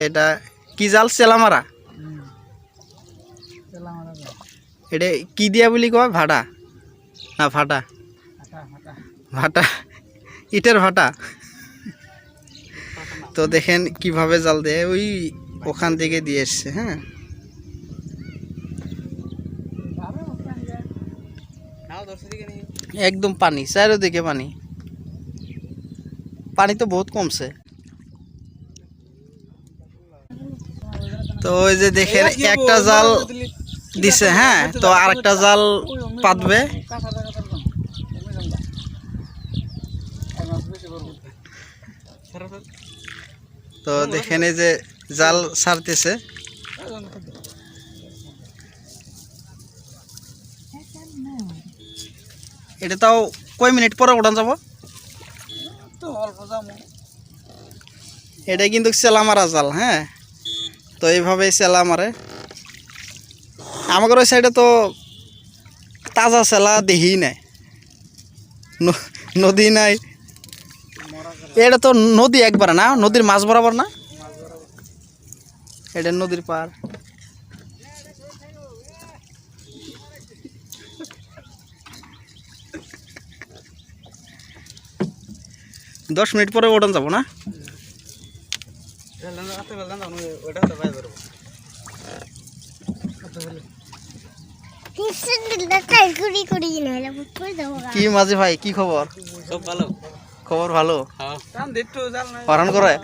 এটা কি জাল? চেলামারা? এটা কি দিয়া বুলি কয়? ভাটা। না ভাটা। ভাটা ইটের ভাটা। তো দেখেন কীভাবে জাল দেয়। ওই ওখান থেকে দিয়ে এসছে হ্যাঁ। একদম পানি চারিদিকে পানি। পানি তো বহুত কমছে। তো ওই যে দেখেন একটা জাল দিছে হ্যাঁ তো আরেকটা জাল পাতবে। তো দেখেন এই যে জাল ছাড়তেছে। এটা তাও কয় মিনিট পরে উঠান যাব? এটা কিন্তু চেলা মারা জাল হ্যাঁ? তো এইভাবেই চেলা মারে আমাদের ওই সাইডে তো তাজা চেলা দেখি নাই। নদী নাই। এটা তো নদী একবার না? নদীর মাছ বরাবর না? এটা নদীর পার দশ মিনিট পরে ওঠান যাব না? কি মাঝে ভাই কি খবর? সব ভালো। খবর ভালো? হ্যাঁ। করে।